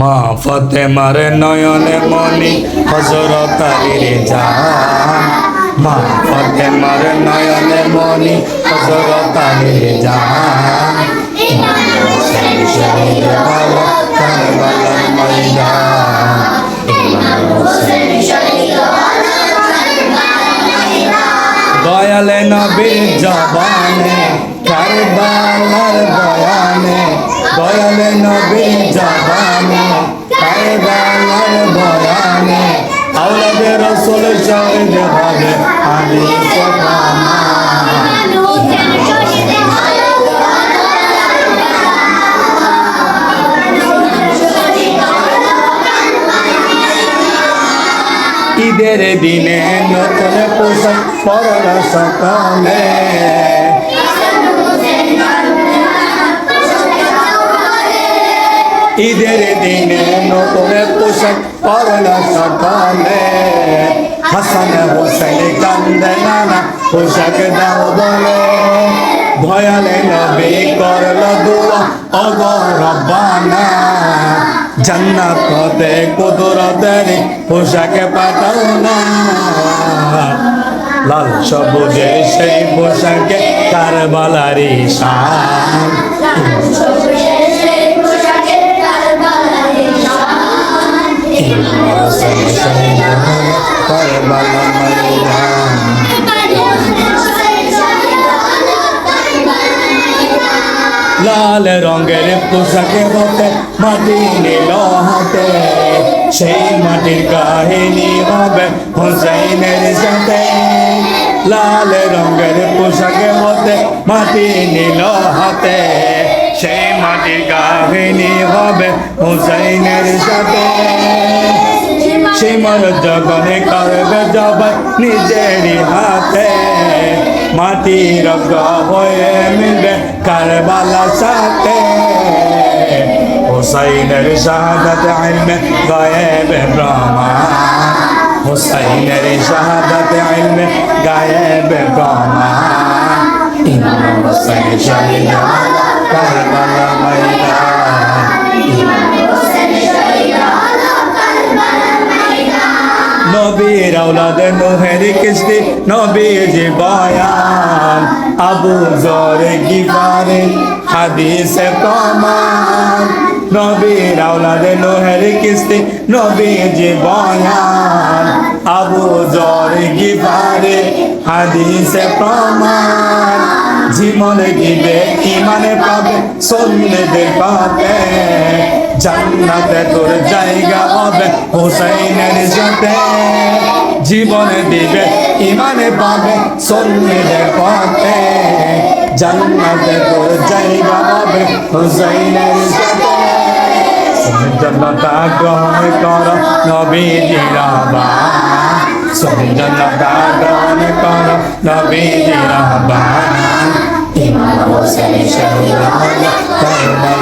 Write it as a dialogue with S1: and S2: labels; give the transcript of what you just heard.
S1: মা ফতেমার নয়নে মনি হজরত আলীর জান মা ফতেমার নয়নে মনি হজরত আলীর জান শহীদ হলো কারবালার ময়দান দয়ালে নবীর জবানে কারবালার বয়ানে দয়ালে নবীর জবানে কারবালার বয়ানে আওলাদে রসুল ঈদের দিনে নতুন পোশাক পরল সকালে। ঈদের দিনে নতুন পোশাক পরল সকালে হাসান হোসেন কান্দে নানা পোশাক দাও বলে। ভয়ালে নবী করল দোয়া অগরবানা জান্নাত হতে কুদরতের পোশাকে পাঠাও না। লাল সবুজে সেই পোশাকে কারবালারি শান। লাল রঙের পোশাকে হতে মাটি নিল হাতে। সেই মাটির কাহিনী হবে হোসাইনের সাথে। লাল রঙের পোশাকে হতে মাটি নিল হাতে। সেই মাটির কাহিনী হবে হোসাইনের সাথে। সীমার জগনে করবে জবাই নিজেরই হাতে মাটি রগ হয়ে মিলবে কারবালা সাথে হুসাইনের শাহাদাত ইলমে গায়েবে প্রমাণ হুসাইনের শাহাদাত ইলমে গায়েবে প্রমাণ ইমাম হুসাইন শহীদ কারবালা ময়দান নবীর আওলাদে নোহের কিস্তি নবীর বয়ান, আবু জরে গিফারে, হাদিসে প্রমাণ। নবীর আওলাদে নোহের কিস্তি নবীর বয়ান, আবু জরে গিফারে, হাদিসে প্রমাণ। জীবনে দিবে ইমানে পাবে সন্ন্যদের পাবে জান্নাতে তোর জায়গা হবে, হোসাইনের সাথে জীবনে দিবে ইমানে পাবে সন্ন্যদের পথে জান্নাতে তোর জায়গা হবে, হোসাইনের সাথে জন্নতা গ্রহণ কর, নবীজির সবে জন্নতা গ্রহণ কর, নবীজির আহ্বান। ইমাম হোসেন শহীদ হলো কারবালার ময়দান